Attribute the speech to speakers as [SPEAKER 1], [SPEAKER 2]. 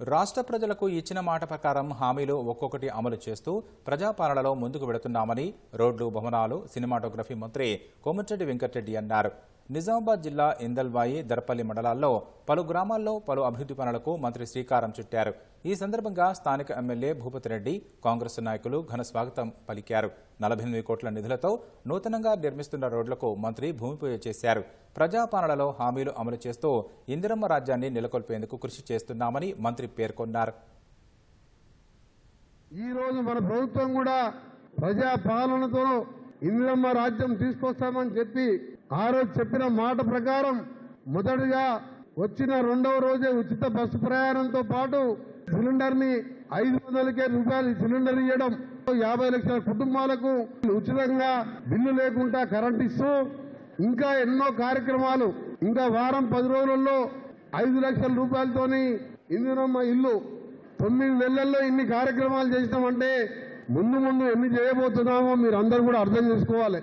[SPEAKER 1] రాష్ట్ర ప్రజలకు ఇచ్చిన మాట ప్రకారం హామీలు ఒక్కొక్కటి అమలు చేస్తూ ప్రజాపాలనలో ముందుకు వెడుతున్నామని రోడ్లు భవనాలు సినిమాటోగ్రఫీ మంత్రి కోమటిరెడ్డి వెంకటరెడ్డి అన్నారు. నిజామాబాద్ జిల్లా ఇందల్వాయి దర్పల్లి మండలాల్లో పలు గ్రామాల్లో పలు అభివృద్ధి పనులకు మంత్రి శ్రీకారం చుట్టారు. ఈ సందర్భంగా స్థానిక ఎమ్మెల్యే భూపతి రెడ్డి కాంగ్రెస్ నాయకులు ఘన స్వాగతం పలికారు. నలభై ఎనిమిది కోట్ల నిధులతో నూతనంగా నిర్మిస్తున్న రోడ్లకు మంత్రి భూమి పూజ చేశారు. ప్రజాపాలనలో హామీలు అమలు చేస్తూ ఇందిరమ్మ రాజ్యాన్ని నెలకొల్పేందుకు కృషి చేస్తున్నామని మంత్రి పేర్కొన్నారు.
[SPEAKER 2] ఈ రోజు మన ప్రభుత్వం కూడా ప్రజా పాలనతో ఇందిరమ్మ రాజ్యం తీసుకొస్తామని చెప్పి ఆ రోజు చెప్పిన మాట ప్రకారం మొదటిగా వచ్చిన రెండవ రోజే ఉచిత బస్సు ప్రయాణంతో పాటు సిలిండర్ని ఐదు వందలకే రూపాయలు సిలిండర్ ఇవ్వడం యాభై లక్షల కుటుంబాలకు ఉచితంగా బిల్లు లేకుండా కరెంట్ ఇస్తూ ఇంకా ఎన్నో కార్యక్రమాలు ఇంకా వారం పది రోజులలో ఐదు లక్షల రూపాయలతోని ఇందునమ్మ ఇల్లు తొమ్మిది నెలల్లో ఇన్ని కార్యక్రమాలు చేసినామంటే ముందు ముందు ఎన్ని చేయబోతున్నామో మీరు అందరూ కూడా అర్థం చేసుకోవాలి.